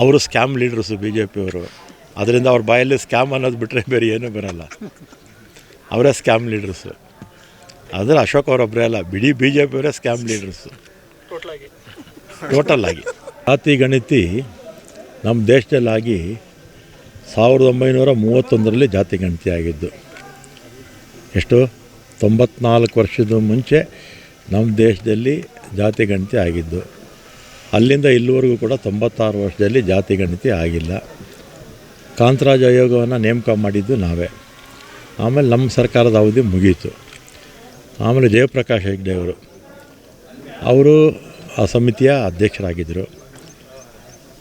ಅವರು scam leaders B J ಪಿಯವರು ಅದರಿಂದ ಅವ್ರ ಬಾಯಲ್ಲಿ ಸ್ಕ್ಯಾಮ್ ಅನ್ನೋದು ಬಿಟ್ಟರೆ ಬೇರೆ ಏನೂ ಬರಲ್ಲ. ಅವರೇ ಸ್ಕ್ಯಾಮ್ ಲೀಡರ್ಸು. ಆದರೆ ಅಶೋಕ್ ಅವರೊಬ್ಬರೇ ಅಲ್ಲ ಬಿಡಿ ಬಿ ಜೆ ಪಿಯವರೇ ಸ್ಕ್ಯಾಮ್ ಲೀಡರ್ಸು. ಟೋಟಲಾಗಿ. ಟೋಟಲ್ ಆಗಿ ಜಾತಿ ಗಣತಿ ನಮ್ಮ ದೇಶದಲ್ಲಾಗಿ ಸಾವಿರದ ಒಂಬೈನೂರ ಮೂವತ್ತೊಂದರಲ್ಲಿ ಜಾತಿ ಗಣತಿ ಆಗಿದ್ದು. ಎಷ್ಟು? ತೊಂಬತ್ನಾಲ್ಕು ವರ್ಷದ ಮುಂಚೆ ನಮ್ಮ ದೇಶದಲ್ಲಿ ಜಾತಿ ಗಣತಿ ಆಗಿದ್ದು. ಅಲ್ಲಿಂದ ಇಲ್ಲಿವರೆಗೂ ಕೂಡ ತೊಂಬತ್ತಾರು ವರ್ಷದಲ್ಲಿ ಜಾತಿ ಗಣತಿ ಆಗಿಲ್ಲ. ಕಾಂತರಾಜ್ ಆಯೋಗವನ್ನು ನೇಮಕ ಮಾಡಿದ್ದು ನಾವೇ. ಆಮೇಲೆ ನಮ್ಮ ಸರ್ಕಾರದ ಅವಧಿ ಮುಗೀತು. ಆಮೇಲೆ ಜಯಪ್ರಕಾಶ್ ಹೆಗ್ಡೆ ಅವರು. ಅವರು ಆ ಸಮಿತಿಯ ಅಧ್ಯಕ್ಷರಾಗಿದ್ದರು.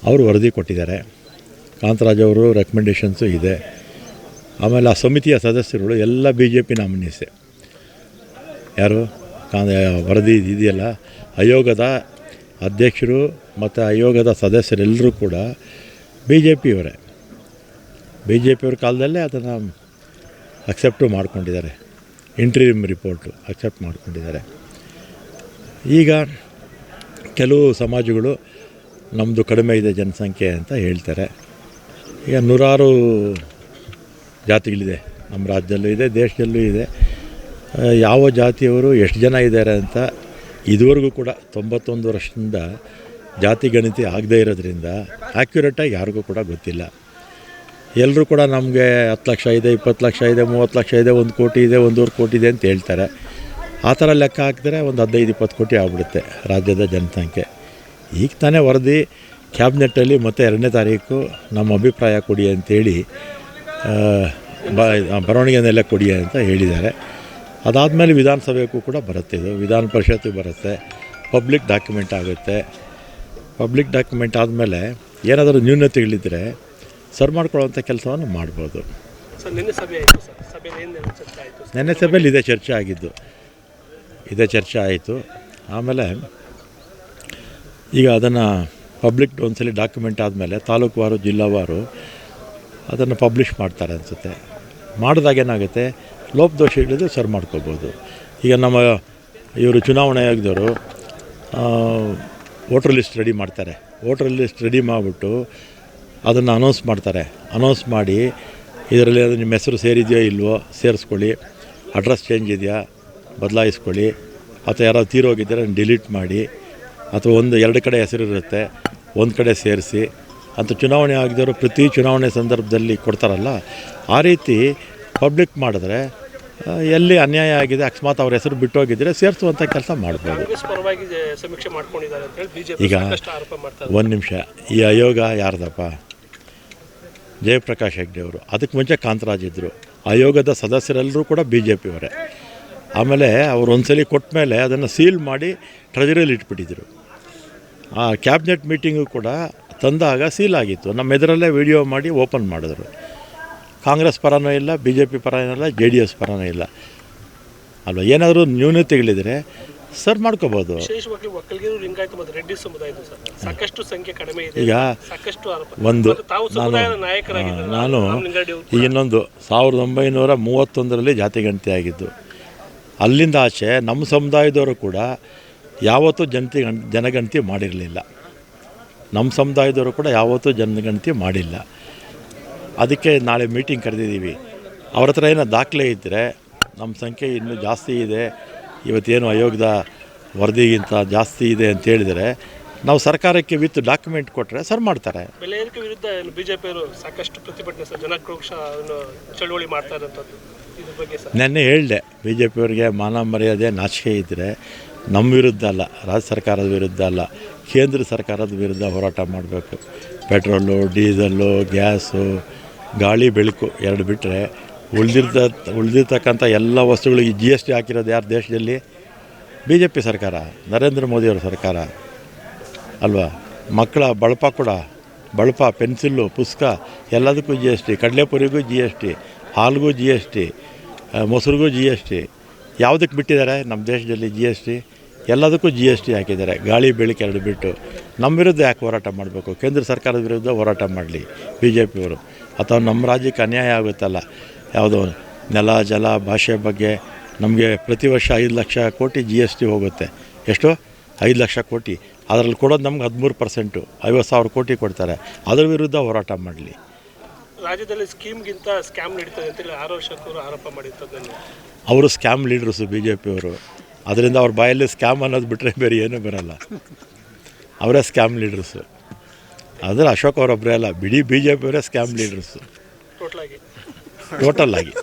ಅವರು ವರದಿ ಕೊಟ್ಟಿದ್ದಾರೆ. ಕಾಂತರಾಜ್ ಅವರು ರೆಕಮೆಂಡೇಷನ್ಸು ಇದೆ. ಆಮೇಲೆ ಆ ಸಮಿತಿಯ ಸದಸ್ಯರುಗಳು ಎಲ್ಲ ಬಿ ಜೆ ಪಿ ನಾಮಿನೀಸೆ ಯಾರು? ಕಾ ವರದಿ ಇದೆಯಲ್ಲ ಆಯೋಗದ ಅಧ್ಯಕ್ಷರು ಮತ್ತು ಆಯೋಗದ ಸದಸ್ಯರೆಲ್ಲರೂ ಕೂಡ ಬಿ ಜೆ ಪಿಯವರೇ ಬಿ ಜೆ ಪಿಯವ್ರ ಕಾಲದಲ್ಲೇ ಅದನ್ನು ಅಕ್ಸೆಪ್ಟು ಮಾಡ್ಕೊಂಡಿದ್ದಾರೆ. ಇಂಟ್ರೀಮ್ ರಿಪೋರ್ಟು ಅಕ್ಸೆಪ್ಟ್ ಮಾಡ್ಕೊಂಡಿದ್ದಾರೆ. ಈಗ ಕೆಲವು ಸಮಾಜಗಳು ನಮ್ಮದು ಕಡಿಮೆ ಇದೆ ಜನಸಂಖ್ಯೆ ಅಂತ ಹೇಳ್ತಾರೆ. ಈಗ ನೂರಾರು ಜಾತಿಗಳಿದೆ. ನಮ್ಮ ರಾಜ್ಯದಲ್ಲೂ ಇದೆ, ದೇಶದಲ್ಲೂ ಇದೆ. ಯಾವ ಜಾತಿಯವರು ಎಷ್ಟು ಜನ ಇದ್ದಾರೆ ಅಂತ ಇದುವರೆಗೂ ಕೂಡ ತೊಂಬತ್ತೊಂದು ವರ್ಷದಿಂದ ಜಾತಿ ಗಣತಿ ಆಗದೇ ಇರೋದ್ರಿಂದ ಆ್ಯಕ್ಯುರೇಟಾಗಿ ಯಾರಿಗೂ ಕೂಡ ಗೊತ್ತಿಲ್ಲ. ಎಲ್ಲರೂ ಕೂಡ ನಮಗೆ ಹತ್ತು ಲಕ್ಷ ಇದೆ, ಇಪ್ಪತ್ತು ಲಕ್ಷ ಇದೆ, ಮೂವತ್ತು ಲಕ್ಷ ಇದೆ, ಒಂದು ಕೋಟಿ ಇದೆ, ಒಂದೂವರೆ ಕೋಟಿ ಇದೆ ಅಂತ ಹೇಳ್ತಾರೆ. ಆ ಥರ ಲೆಕ್ಕ ಹಾಕಿದ್ರೆ ಒಂದು ಹದಿನೈದು, ಇಪ್ಪತ್ತು ಕೋಟಿ ಆಗ್ಬಿಡುತ್ತೆ ರಾಜ್ಯದ ಜನಸಂಖ್ಯೆ. ಈಗ ತಾನೇ ವರದಿ ಕ್ಯಾಬಿನೆಟ್ಟಲ್ಲಿ ಮತ್ತೆ ಎರಡನೇ ತಾರೀಕು ನಮ್ಮ ಅಭಿಪ್ರಾಯ ಕೊಡಿ ಅಂತೇಳಿ ಬ, ಬರವಣಿಗೆನೆಲ್ಲ ಕೊಡಿ ಅಂತ ಹೇಳಿದ್ದಾರೆ. ಅದಾದಮೇಲೆ ವಿಧಾನಸಭೆಗೂ ಕೂಡ ಬರುತ್ತೆ ಇದು. ವಿಧಾನ ಪರಿಷತ್ತಿಗೆ ಬರುತ್ತೆ. ಪಬ್ಲಿಕ್ ಡಾಕ್ಯುಮೆಂಟ್ ಆಗುತ್ತೆ. ಪಬ್ಲಿಕ್ ಡಾಕ್ಯುಮೆಂಟ್ ಆದಮೇಲೆ ಏನಾದರೂ ನ್ಯೂನತೆಗಳಿದ್ದರೆ ಸರ್ ಮಾಡ್ಕೊಳ್ಳೋವಂಥ ಕೆಲಸವನ್ನು ಮಾಡ್ಬೋದು. ನೆನ್ನೆ ಸಭೆಯಲ್ಲಿ ಇದೇ ಚರ್ಚೆ ಆಗಿದ್ದು. ಇದೇ ಚರ್ಚೆ ಆಯಿತು. ಆಮೇಲೆ ಈಗ ಅದನ್ನು ಪಬ್ಲಿಕ್ ಒಂದ್ಸಲಿ ಡಾಕ್ಯುಮೆಂಟ್ ಆದಮೇಲೆ ತಾಲೂಕುವಾರು ಜಿಲ್ಲಾವಾರು ಅದನ್ನು ಪಬ್ಲಿಷ್ ಮಾಡ್ತಾರೆ ಅನಿಸುತ್ತೆ. ಮಾಡಿದಾಗ ಏನಾಗುತ್ತೆ? ಲೋಪದೋಷಗಳಿದ್ದು ಸರ್ ಮಾಡ್ಕೋಬೋದು ಈಗ ನಮ್ಮ ಇವರು ಚುನಾವಣೆ ಆಗಿದವರು ವೋಟರ್ ಲಿಸ್ಟ್ ರೆಡಿ ಮಾಡ್ತಾರೆ. ವೋಟರ್ ಲಿಸ್ಟ್ ರೆಡಿ ಮಾಡಿಬಿಟ್ಟು ಅದನ್ನು ಅನೌನ್ಸ್ ಮಾಡ್ತಾರೆ. ಅನೌನ್ಸ್ ಮಾಡಿ, ಇದರಲ್ಲಿ ಅದು ನಿಮ್ಮ ಹೆಸರು ಸೇರಿದೆಯೋ ಇಲ್ವೋ ಸೇರಿಸ್ಕೊಳ್ಳಿ. ಅಡ್ರೆಸ್ ಚೇಂಜ್ ಇದೆಯಾ ಬದಲಾಯಿಸ್ಕೊಳ್ಳಿ. ಅಥವಾ ಯಾರೋ ತೀರೋಗಿದ್ದರೆ ಡಿಲೀಟ್ ಮಾಡಿ. ಅಥವಾ ಒಂದು, ಎರಡು ಕಡೆ ಹೆಸರಿರುತ್ತೆ ಒಂದು ಕಡೆ ಸೇರಿಸಿ. ಅಂತ ಚುನಾವಣೆ ಆಗಿದವರು ಪ್ರತಿ ಚುನಾವಣೆ ಸಂದರ್ಭದಲ್ಲಿ ಕೊಡ್ತಾರಲ್ಲ, ಆ ರೀತಿ ಪಬ್ಲಿಕ್ ಮಾಡಿದ್ರೆ ಎಲ್ಲಿ ಅನ್ಯಾಯ ಆಗಿದೆ ಅಕಸ್ಮಾತ್ ಅವ್ರ ಹೆಸರು ಬಿಟ್ಟೋಗಿದ್ದರೆ ಸೇರಿಸುವಂಥ ಕೆಲಸ ಮಾಡ್ಬೋದು. ಈಗ ಒಂದು ನಿಮಿಷ ಈ ಆಯೋಗ ಯಾರ್ದಪ್ಪ? ಜಯಪ್ರಕಾಶ್ ಹೆಗ್ಡೆ ಅವರು. ಅದಕ್ಕೆ ಮುಂಚೆ ಕಾಂತರಾಜ್ ಇದ್ದರು ಆಯೋಗದ ಸದಸ್ಯರೆಲ್ಲರೂ ಕೂಡ ಬಿ ಜೆ ಪಿಯವರೇ ಆಮೇಲೆ ಅವರು ಒಂದ್ಸಲಿ ಕೊಟ್ಟ ಮೇಲೆ ಅದನ್ನು ಸೀಲ್ ಮಾಡಿ ಟ್ರೆಜರಿಯಲ್ಲಿ ಇಟ್ಬಿಟ್ಟಿದ್ರು. ಆ ಕ್ಯಾಬಿನೆಟ್ ಮೀಟಿಂಗು ಕೂಡ ತಂದಾಗ ಸೀಲ್ ಆಗಿತ್ತು. ನಮ್ಮ ಎದುರಲ್ಲೇ ವಿಡಿಯೋ ಮಾಡಿ ಓಪನ್ ಮಾಡಿದ್ರು. ಕಾಂಗ್ರೆಸ್ ಪರನೂ ಇಲ್ಲ ಬಿ ಜೆ ಪಿ ಪರನೂ ಇಲ್ಲ ಜೆ ಡಿ ಎಸ್ ಪರನೂ ಇಲ್ಲ. ಅಲ್ವಾ? ಏನಾದರೂ ನ್ಯೂನತೆಗಳಿದ್ರೆ ಸರ್ ಮಾಡ್ಕೋಬೋದು. ಈಗ ಒಂದು ನಾನು ನಾನು ಈಗ ಇನ್ನೊಂದು ಸಾವಿರದ ಒಂಬೈನೂರ ಮೂವತ್ತೊಂದರಲ್ಲಿ ಜಾತಿ ಗಣತಿ ಆಗಿದ್ದು. ಅಲ್ಲಿಂದ ಆಚೆ ನಮ್ಮ ಸಮುದಾಯದವರು ಕೂಡ ಯಾವತ್ತೂ ಜನತೆ ಗಣ್ ಜನಗಣತಿ ಮಾಡಿರಲಿಲ್ಲ. ನಮ್ಮ ಸಮುದಾಯದವರು ಕೂಡ ಯಾವತ್ತೂ ಜನಗಣತಿ ಮಾಡಿಲ್ಲ. ಅದಕ್ಕೆ ನಾಳೆ ಮೀಟಿಂಗ್ ಕರೆದಿದ್ದೀವಿ. ಅವ್ರ ಹತ್ರ ಏನೋ ದಾಖಲೆ ಇದ್ದರೆ ನಮ್ಮ ಸಂಖ್ಯೆ ಇನ್ನೂ ಜಾಸ್ತಿ ಇದೆ ಇವತ್ತೇನು ಆಯೋಗದ ವರದಿಗಿಂತ ಜಾಸ್ತಿ ಇದೆ ಅಂತ ಹೇಳಿದರೆ ನಾವು ಸರ್ಕಾರಕ್ಕೆ ವಿತ್ ಡಾಕ್ಯುಮೆಂಟ್ ಕೊಟ್ಟರೆ ಸರ್ ಮಾಡ್ತಾರೆ. ಬೆಲೆ ಏರಿಕೆ ವಿರುದ್ಧ ಬಿಜೆಪಿಯವರು ಸಾಕಷ್ಟು ಪ್ರತಿಭಟನೆ ಸರ್ ಚಳುವಳಿ ಮಾಡ್ತಾ ಇರೋಂಥದ್ದು ಇದ್ರ ಬಗ್ಗೆ ಸರ್? ನೆನ್ನೆ ಹೇಳಿದೆ ಬಿ ಜೆ ಪಿಯವರಿಗೆ ಮಾನ ಮರ್ಯಾದೆ ನಾಚಿಕೆ ಇದ್ದರೆ ನಮ್ಮ ವಿರುದ್ಧ ಅಲ್ಲ ರಾಜ್ಯ ಸರ್ಕಾರದ ವಿರುದ್ಧ ಅಲ್ಲ ಕೇಂದ್ರ ಸರ್ಕಾರದ ವಿರುದ್ಧ ಹೋರಾಟ ಮಾಡಬೇಕು. ಪೆಟ್ರೋಲು ಡೀಸಲ್ಲು ಗ್ಯಾಸು ಗಾಳಿ ಬೆಳಕು ಎರಡು ಬಿಟ್ಟರೆ ಉಳಿದಿರ್ತ ಉಳಿದಿರ್ತಕ್ಕಂಥ ಎಲ್ಲ ವಸ್ತುಗಳಿಗೆ ಜಿ ಎಸ್ ಟಿ ಹಾಕಿರೋದು ಯಾರು ದೇಶದಲ್ಲಿ? ಬಿ ಜೆ ಪಿ ಸರ್ಕಾರ, ನರೇಂದ್ರ ಮೋದಿಯವರ ಸರ್ಕಾರ ಅಲ್ವಾ? ಮಕ್ಕಳ ಬಳಪ ಕೂಡ, ಬಳಪ, ಪೆನ್ಸಿಲ್ಲು ಪುಸ್ತಕ ಎಲ್ಲದಕ್ಕೂ ಜಿ ಎಸ್ ಟಿ ಕಡಲೆಪುರಿಗೂ ಜಿ ಎಸ್ ಟಿ ಹಾಲಿಗೂ ಜಿ ಎಸ್ ಟಿ ಮೊಸರಿಗೂ ಜಿ ಎಸ್ ಟಿ ಯಾವುದಕ್ಕೆ ಬಿಟ್ಟಿದ್ದಾರೆ? ನಮ್ಮ ದೇಶದಲ್ಲಿ ಜಿ ಎಸ್ ಟಿ ಎಲ್ಲದಕ್ಕೂ ಜಿ ಎಸ್ ಟಿ ಹಾಕಿದ್ದಾರೆ. ಗಾಳಿ ಬೆಳಕು ಎರಡು ಬಿಟ್ಟು. ನಮ್ಮ ವಿರುದ್ಧ ಯಾಕೆ ಹೋರಾಟ ಮಾಡಬೇಕು? ಕೇಂದ್ರ ಸರ್ಕಾರದ ವಿರುದ್ಧ ಹೋರಾಟ ಮಾಡಲಿ. ಬಿ ಜೆ ಪಿಯವರು ಅಥವಾ ನಮ್ಮ ರಾಜ್ಯಕ್ಕೆ ಅನ್ಯಾಯ ಆಗುತ್ತಲ್ಲ? ಯಾವುದೋ ನೆಲ ಜಲ ಭಾಷೆ ಬಗ್ಗೆ ನಮಗೆ ಪ್ರತಿ ವರ್ಷ ಐದು ಲಕ್ಷ ಕೋಟಿ ಜಿ ಎಸ್ ಟಿ ಹೋಗುತ್ತೆ. ಎಷ್ಟು? ಐದು ಲಕ್ಷ ಕೋಟಿ. ಅದರಲ್ಲಿ ಕೊಡೋದು ನಮ್ಗೆ ಹದಿಮೂರು ಪರ್ಸೆಂಟು ಐವತ್ತು ಸಾವಿರ ಕೋಟಿ ಕೊಡ್ತಾರೆ. ಅದರ ವಿರುದ್ಧ ಹೋರಾಟ ಮಾಡಲಿ. ರಾಜ್ಯದಲ್ಲಿ ಸ್ಕೀಮ್ಗಿಂತ ಸ್ಕ್ಯಾಮ್ ನಡೀತದೆ ಅಂತೇಳಿ ಆರೋಪ ವರ್ಷಕ್ಕೂ ಆರೋಪ ಮಾಡಿರ್ತದನ್ನು ಅವರು ಸ್ಕ್ಯಾಮ್ ಲೀಡರ್ಸು ಬಿ ಜೆ ಪಿಯವರು ಅದರಿಂದ ಅವ್ರ ಬಾಯಲ್ಲಿ ಸ್ಕ್ಯಾಮ್ ಅನ್ನೋದು ಬಿಟ್ಟರೆ ಬೇರೆ ಏನೂ ಬರಲ್ಲ. ಅವರೇ ಸ್ಕ್ಯಾಮ್ ಲೀಡ್ರಸ್ಸು ಆದರೆ ಅಶೋಕ್ ಅವರೊಬ್ಬರೇ ಅಲ್ಲ ಬಿಡಿ ಬಿ ಜೆ ಪಿಯವರೇ ಸ್ಕ್ಯಾಮ್ ಲೀಡರ್ಸು ಟೋಟಲ್ ಆಗಿ. ಟೋಟಲ್ ಆಗಿ.